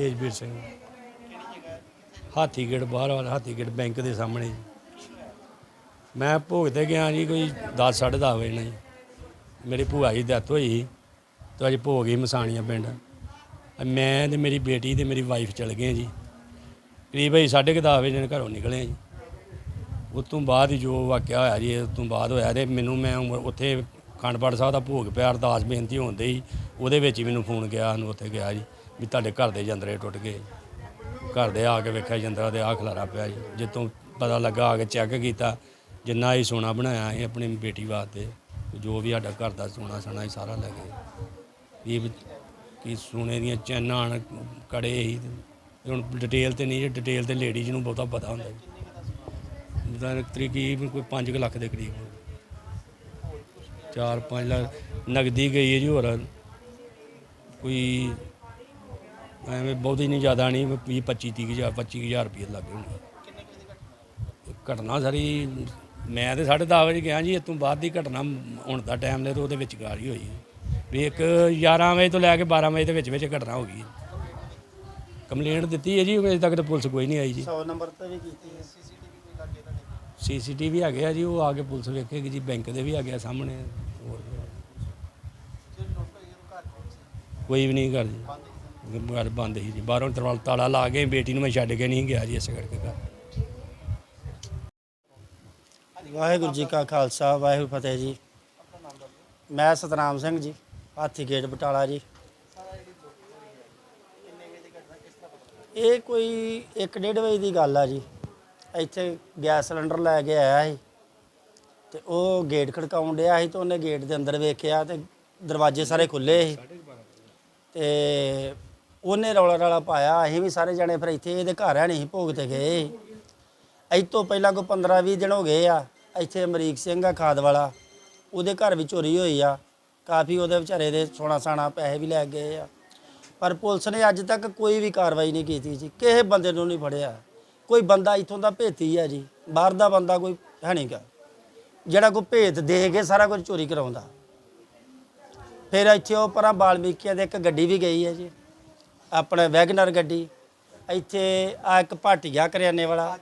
ਤੇਜਵੀਰ ਸਿੰਘ। ਹਾਥੀਗੇਟ ਬਾਹਰ ਵਾਲਾ ਹਾਥੀਗੇਟ ਬੈਂਕ ਦੇ ਸਾਹਮਣੇ ਜੀ। ਮੈਂ ਭੋਗ ਤੇ ਗਿਆ ਜੀ ਕੋਈ 10 10:30 ਵਜੇ ਨਾਲ ਜੀ। ਮੇਰੀ ਭੂਆ ਜੀ ਡੈਥ ਹੋਈ ਸੀ ਤੇ ਅੱਜ ਭੋਗ ਹੀ ਮਸਾਣੀਆਂ ਪਿੰਡ। ਮੈਂ ਤੇ ਮੇਰੀ ਬੇਟੀ ਤੇ ਮੇਰੀ ਵਾਈਫ ਚਲ ਗਏ ਜੀ। ਕਰੀਬ ਅਸੀਂ 10:30 ਵਜੇ ਘਰੋਂ ਨਿਕਲੇ ਜੀ। ਉਸ ਤੋਂ ਬਾਅਦ ਹੀ ਜੋ ਵਾਕਿਆ ਹੋਇਆ ਜੀ, ਉਸ ਤੋਂ ਬਾਅਦ ਹੋਇਆ ਤੇ ਮੈਨੂੰ ਮੈਂ ਉਮਰ ਉੱਥੇ ਖੰਡਪੜ ਸਾਹਿਬ ਦਾ ਭੋਗ ਪਿਆ ਅਰਦਾਸ, ਬੇਨਤੀ ਹੁੰਦੇ ਹੀ ਉਹਦੇ ਵਿੱਚ ਹੀ ਮੈਨੂੰ ਫੋਨ ਗਿਆ ਸਾਨੂੰ ਉੱਥੇ ਗਿਆ ਜੀ। ਵੀ ਤੁਹਾਡੇ ਘਰ ਦੇ ਜੰਦਰੇ ਟੁੱਟ ਗਏ। ਘਰ ਦੇ ਆ ਕੇ ਵੇਖਿਆ ਜੰਦਰਾ ਦੇ ਆ ਖਲਾਰਾ ਪਿਆ ਜੀ। ਜਿੱਤੋਂ ਪਤਾ ਲੱਗਾ ਆ ਕੇ ਚੈੱਕ ਕੀਤਾ ਜਿੰਨਾ ਹੀ ਸੋਨਾ ਬਣਾਇਆ ਇਹ ਆਪਣੀ ਬੇਟੀ ਵਾਸਤੇ ਜੋ ਵੀ ਸਾਡਾ ਘਰ ਦਾ ਸੋਨਾ ਸਣਾ ਹੀ ਸਾਰਾ ਲੈ ਗਏ। ਇਹ ਵੀ ਕੀ ਸੋਨੇ ਦੀਆਂ ਚੈਨਾਂ ਹਨ, ਕੜੇ ਹੀ ਹੁਣ ਡਿਟੇਲ ਤੇ ਨਹੀਂ ਡਿਟੇਲ ਤੇ ਲੇਡੀਜ਼ ਨੂੰ ਬਹੁਤਾ ਪਤਾ ਹੁੰਦਾ ਜੀ। ਜਿਹਦਾ ਤਕਰੀਬਨ ਕੋਈ 5 ਲੱਖ ਦੇ ਕਰੀਬ 4-5 ਲੱਖ ਨਗਦੀ ਗਈ ਹੈ ਜੀ ਹੋਰ। ਕੋਈ ਐਵੇਂ ਬਹੁਤੀ ਨਹੀਂ ਜ਼ਿਆਦਾ ਨਹੀਂ 20 25 30 ਹਜ਼ਾਰ 25 ਹਜ਼ਾਰ ਰੁਪਏ ਲੱਗੇ ਹੋਣਗੇ ਘਟਨਾ ਸਾਰੀ ਮੈਂ ਤੇ 10:30 ਵਜੇ ਗਿਆ ਜੀ ਇਹ ਤੋਂ ਬਾਅਦ ਦੀ ਘਟਨਾ ਹੁਣ ਦਾ ਟਾਈਮ ਨੇ ਤੇ ਉਹਦੇ ਵਿੱਚ ਗਾਰੀ ਹੋਈ। ਵੀ ਇੱਕ 11 ਵਜੇ ਤੋਂ ਲੈ ਕੇ 12 ਵਜੇ ਦੇ ਵਿੱਚ ਵਿੱਚ ਘਟਨਾ ਹੋ ਗਈ। ਕੰਪਲੇਂਟ ਦਿੱਤੀ ਹੈ ਜੀ ਅਜੇ ਤੱਕ ਤਾਂ ਪੁਲਿਸ ਕੋਈ ਨਹੀਂ ਆਈ ਜੀ। 100 ਨੰਬਰ ਤੇ ਵੀ ਕੀਤੀ ਹੈ। ਸੀਸੀਟੀਵੀ ਹੈਗੇ ਆ ਜੀ ਉਹ ਆ ਕੇ ਪੁਲਿਸ ਵੇਖੇਗੀ ਜੀ ਬੈਂਕ ਦੇ ਵੀ ਆ ਗਿਆ ਸਾਹਮਣੇ। ਹੋਰ ਕੋਈ ਵੀ ਨਹੀਂ ਕਰ ਜੀ। ਘਰ ਬੰਦ ਸੀ ਜੀ। ਬਾਹਰੋਂ ਤਰਵਾਲ ਤਾਲਾ ਲਾ ਕੇ ਬੇਟੀ ਨੂੰ ਮੈਂ ਛੱਡ ਕੇ ਨਹੀਂ ਗਿਆ ਜੀ ਇਸੇ ਕਰਕੇ ਘਰ। ਵਾਹਿਗੁਰੂ ਜੀ ਕਾ ਖਾਲਸਾ, ਵਾਹਿਗੁਰੂ ਫਤਿਹ ਜੀ। ਮੈਂ ਸਤਨਾਮ ਸਿੰਘ ਜੀ, ਹਾਥੀ ਗੇਟ ਬਟਾਲਾ ਜੀ। ਇਹ ਕੋਈ 1:30 ਵਜੇ ਦੀ ਗੱਲ ਆ ਜੀ। ਇੱਥੇ ਗੈਸ ਸਿਲੰਡਰ ਲੈ ਕੇ ਆਇਆ ਸੀ ਤੇ ਉਹ ਗੇਟ ਖੜਕਾਉਣ ਡਿਆ ਸੀ ਤੇ ਉਹਨੇ ਗੇਟ ਦੇ ਅੰਦਰ ਵੇਖਿਆ ਤੇ ਦਰਵਾਜ਼ੇ ਸਾਰੇ ਖੁੱਲੇ ਸੀ। ਤੇ ਉਹਨੇ ਰੌਲਾ ਰਾਲਾ ਪਾਇਆ, ਅਸੀਂ ਵੀ ਸਾਰੇ ਜਣੇ ਫਿਰ ਇੱਥੇ ਇਹਦੇ ਘਰ ਹੈ ਨਹੀਂ ਭੋਗ ਤੇ ਗਏ ਇਹ ਤੋਂ ਪਹਿਲਾਂ ਕੋਈ 15 20 ਦਿਨ ਹੋ ਗਏ ਆ, ਇੱਥੇ ਅਮਰੀਕ ਸਿੰਘ ਆ ਖਾਦ ਵਾਲਾ, ਉਹਦੇ ਘਰ ਵੀ ਚੋਰੀ ਹੋਈ ਆ। ਕਾਫੀ ਉਹਦੇ ਵਿਚਾਰੇ ਦੇ ਸੋਨਾ ਸਾਣਾ ਪੈਸੇ ਵੀ ਲੈ ਗਏ ਆ। ਪਰ ਪੁਲਿਸ ਨੇ ਅੱਜ ਤੱਕ ਕੋਈ ਵੀ ਕਾਰਵਾਈ ਨਹੀਂ ਕੀਤੀ ਜੀ, ਕਿਸੇ ਬੰਦੇ ਨੂੰ ਨਹੀਂ ਫੜਿਆ। ਕੋਈ ਬੰਦਾ ਇੱਥੋਂ ਦਾ ਭੇਤੀ ਆ ਜੀ, ਬਾਹਰ ਦਾ ਬੰਦਾ ਕੋਈ ਹੈ ਨਹੀਂਗਾ ਜਿਹੜਾ ਕੋਈ ਭੇਤ ਦੇ ਕੇ ਸਾਰਾ ਕੁਝ ਚੋਰੀ ਕਰਾਉਂਦਾ। ਫਿਰ ਇੱਥੇ ਉਹ ਪਰਾਂ ਬਾਲਮੀਕੀਆਂ ਦੇ ਇੱਕ ਗੱਡੀ ਵੀ ਗਈ ਹੈ ਜੀ। ਆਪਣੇ ਵੈਗਨਰ ਗੱਡੀ, ਇੱਥੇ ਆ ਇੱਕ ਭਾਟੀਆ ਕਰਿਆਨੇ ਵਾਲਾ।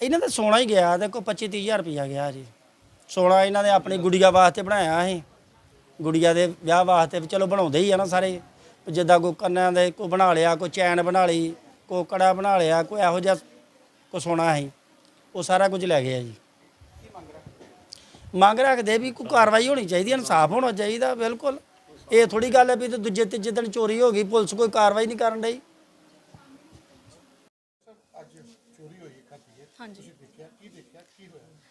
ਇਹਨਾਂ ਦਾ ਸੋਨਾ ਹੀ ਗਿਆ ਤੇ ਕੋਈ 25 30000 ਰੁਪਇਆ ਗਿਆ ਜੀ। ਸੋਨਾ ਇਹਨਾਂ ਨੇ ਆਪਣੀ ਗੁੜੀਆ ਵਾਸਤੇ ਬਣਾਇਆ ਸੀ। ਗੁੜੀਆ ਦੇ ਵਿਆਹ ਵਾਸਤੇ ਵੀ ਚਲੋ ਬਣਾਉਂਦੇ ਹੀ ਆ ਨਾ ਸਾਰੇ। ਜਿੱਦਾਂ ਕੋਈ ਕੰਨਾਂ ਦੇ ਕੋਈ ਬਣਾ ਲਿਆ, ਕੋਈ ਚੈਨ ਬਣਾ ਲਈ, ਕੋਈ ਕੜਾ ਬਣਾ ਲਿਆ, ਕੋਈ ਇਹੋ ਜਿਹਾ ਕੋਈ ਸੋਨਾ ਸੀ। ਉਹ ਸਾਰਾ ਕੁਝ ਲੈ ਗਿਆ ਜੀ। ਮੰਗ ਰੱਖਦੇ ਵੀ ਕੋਈ ਕਾਰਵਾਈ ਹੋਣੀ ਚਾਹੀਦੀ ਹੈ ਇਨਸਾਫ ਹੋਣਾ ਚਾਹੀਦਾ ਬਿਲਕੁਲ। ਇਹ ਥੋੜੀ ਗੱਲ ਹੈ ਵੀ ਤੇ ਦੂਜੇ ਤੀਜੇ ਦਿਨ ਚੋਰੀ ਹੋ ਗਈ ਪੁਲਿਸ ਕੋਈ ਕਾਰਵਾਈ ਨਹੀਂ ਕਰਨ ਹਾਂਜੀ।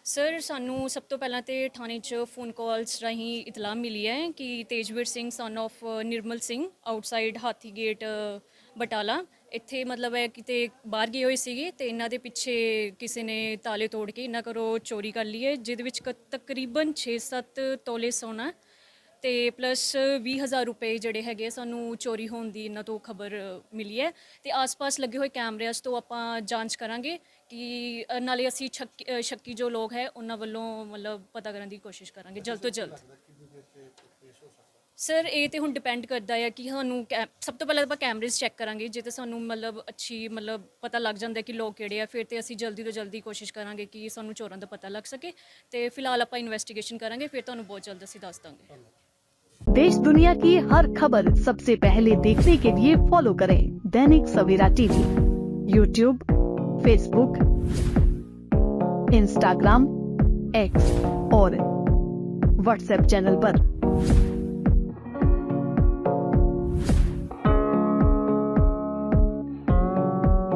ਸਰ ਸਾਨੂੰ ਸਭ ਤੋਂ ਪਹਿਲਾਂ ਤੇ ਥਾਣੇ 'ਚ ਫੋਨ ਕਾਲਸ ਰਾਹੀਂ ਇਤਲਾਹ ਮਿਲੀ ਹੈ ਕਿ Tejveer Singh son of Nirmal Singh outside Hathi gate Batala. ਇੱਥੇ ਮਤਲਬ ਹੈ ਕਿਤੇ ਬਾਹਰ ਗਏ ਹੋਏ ਸੀਗੇ ਤੇ ਇਹਨਾਂ ਦੇ ਪਿੱਛੇ ਕਿਸੇ ਨੇ ਤਾਲੇ ਤੋੜ ਕੇ ਇਹਨਾਂ ਕਰੋ ਚੋਰੀ ਕਰ ਲਈ ਹੈ ਜਿਹਦੇ ਵਿੱਚ ਕ- ਤਕਰੀਬਨ 6-7 ਤੋਲੇ ਸੋਨਾ ਤੇ ਪਲੱਸ 20000 ਰੁਪਏ ਜਿਹੜੇ ਹੈਗੇ ਆ, ਸਾਨੂੰ ਚੋਰੀ ਹੋਣ ਦੀ ਇਹਨਾਂ ਤੋਂ ਖਬਰ ਮਿਲੀ ਹੈ ਤੇ ਆਸ-ਪਾਸ ਲੱਗੇ ਹੋਏ ਕੈਮਰਿਆਂ ਤੋਂ ਆਪਾਂ ਜਾਂਚ ਕਰਾਂਗੇ ਕਿ ਅ, ਨਾਲੇ ਅਸੀਂ ਛੱਕ- ਅ, ਸ਼ੱਕੀ ਜੋ ਲੋਕ ਹੈ ਉਹਨਾਂ ਵੱਲੋਂ ਮਤਲਬ ਪਤਾ ਕਰਨ ਦੀ ਕੋਸ਼ਿਸ਼ ਕਰਾਂਗੇ ਜਲਦ ਤੋਂ ਜਲਦ। ਸਰ ਇਹ ਤੇ ਹੁਣ ਡਿਪੈਂਡ ਕਰਦਾ ਹੈ ਕਿ ਸਾਨੂੰ ਕੈ- ਸਭ ਤੋਂ ਪਹਿਲਾਂ ਆਪਾਂ ਕੈਮਰੇਜ਼ ਚੈੱਕ ਕਰਾਂਗੇ ਜੇ ਤੇ ਸਾਨੂੰ ਮਤਲਬ ਅੱਛੀ ਮਤਲਬ ਪਤਾ ਲੱਗ ਜਾਂਦਾ ਕਿ ਲੋਕ ਕਿਹੜੇ ਆ ਫਿਰ ਤੇ ਅਸੀਂ ਜਲਦੀ ਤੋਂ ਜਲਦੀ ਕੋਸ਼ਿਸ਼ ਕਰਾਂਗੇ ਕਿ ਸਾਨੂੰ ਚੋਰਾਂ ਦਾ ਪਤਾ ਲੱਗ ਸਕੇ ਤੇ ਫਿਲਹਾਲ ਆਪਾਂ ਇਨਵੈਸਟੀਗੇਸ਼ਨ ਕਰਾਂਗੇ ਫਿਰ ਤੁਹਾਨੂੰ ਬਹੁਤ ਜਲਦ ਅਸੀਂ ਦੱਸ ਦਾਂਗੇ देश दुनिया की हर खबर सबसे पहले देखने के लिए फॉलो करें Dainik Savera TV YouTube Facebook Instagram X और व्हाट्सएप चैनल पर।